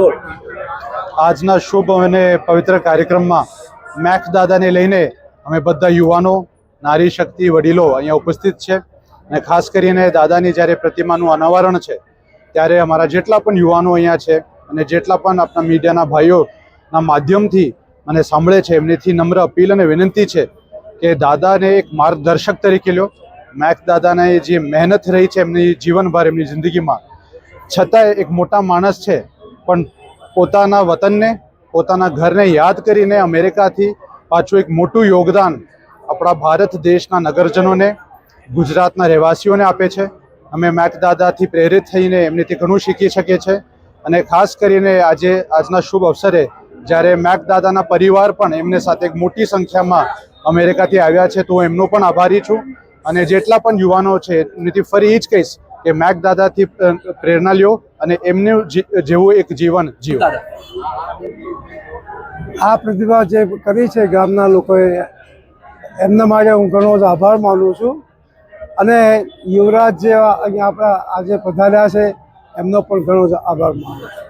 Role આજના શુભ અને પવિત્ર કાર્યક્રમમાં મેક દાદાને લઈને અમે બધા યુવાનો, નારી શક્તિ વડીલો અહીંયા ઉપસ્થિત છે. અને ખાસ કરીને દાદાની જ્યારે પ્રતિમાનું અનાવરણ છે, ત્યારે અમારા જેટલા પણ યુવાનો અહીંયા છે અને જેટલા પણ આપણા મીડિયાના ભાઈઓના માધ્યમથી મને સાંભળે છે, એમનીથી નમ્ર અપીલ અને વિનંતી છે કે દાદાને એક માર્ગદર્શક તરીકે લો. મેક દાદાને જે મહેનત રહી છે એમની જીવનભર, એમની જિંદગીમાં, છતાંય એક મોટા માણસ છે પણ પોતાના વતનને, પોતાના ઘરને યાદ કરીને અમેરિકાથી પાછું એક મોટું યોગદાન આપણા ભારત દેશના નગરજનોને, ગુજરાતના રહેવાસીઓને આપે છે. અમે દાદાથી પ્રેરિત થઈને એમનેથી ઘણું શીખી શકીએ છીએ. અને ખાસ કરીને આજે, આજના શુભ અવસરે જ્યારે દાદાના પરિવાર પણ એમને સાથે એક મોટી સંખ્યામાં અમેરિકાથી આવ્યા છે, તો હું એમનો પણ આભારી છું. અને જેટલા પણ યુવાનો છે, એમનેથી ફરી એ જ કહીશ કે મેક દાદાથી પ્રેરણા લ્યો અને એમનું જેવું એક જીવન જીવો. આ પ્રતિભા જે કરી છે ગામના લોકોએ એમના માટે હું ઘણો જ આભાર માનું છું. અને યુવરાજ જેવા અહીંયા આપણા આજે પધાર્યા છે એમનો પણ ઘણો જ આભાર માનું છું.